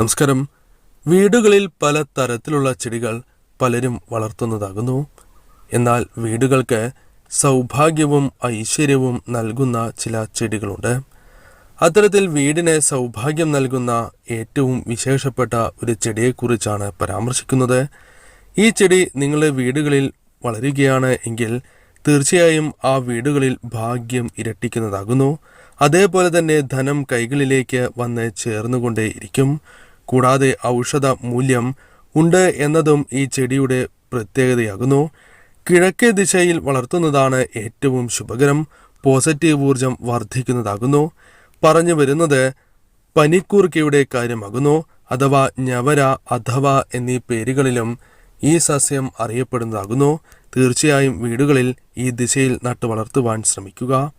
നമസ്കാരം. വീടുകളിൽ പല തരത്തിലുള്ള ചെടികൾ പലരും വളർത്തുന്നതാകുന്നു. എന്നാൽ വീടുകൾക്ക് സൗഭാഗ്യവും ഐശ്വര്യവും നൽകുന്ന ചില ചെടികളുണ്ട്. അത്തരത്തിൽ വീടിന് സൗഭാഗ്യം നൽകുന്ന ഏറ്റവും വിശേഷപ്പെട്ട ഒരു ചെടിയെക്കുറിച്ചാണ് പരാമർശിക്കുന്നത്. ഈ ചെടി നിങ്ങളുടെ വീടുകളിൽ വളരുകയാണ് എങ്കിൽ തീർച്ചയായും ആ വീടുകളിൽ ഭാഗ്യം ഇരട്ടിക്കുന്നതാകുന്നു. അതേപോലെ തന്നെ ധനം കൈകളിലേക്ക് വന്ന് ചേർന്നുകൊണ്ടേയിരിക്കും. കൂടാതെ ഔഷധ മൂല്യം ഉണ്ട് എന്നതും ഈ ചെടിയുടെ പ്രത്യേകതയാകുന്നു. കിഴക്കേ ദിശയിൽ വളർത്തുന്നതാണ് ഏറ്റവും ശുഭകരം. പോസിറ്റീവ് ഊർജം വർദ്ധിക്കുന്നതാകുന്നു. പറഞ്ഞു വരുന്നത് പനിക്കൂർക്കയുടെ കാര്യമാകുന്നു. അഥവാ ഞവര അഥവാ എന്നീ പേരുകളിലും ഈ സസ്യം അറിയപ്പെടുന്നതാകുന്നു. തീർച്ചയായും വീടുകളിൽ ഈ ദിശയിൽ നട്ടു വളർത്തുവാൻ ശ്രമിക്കുക.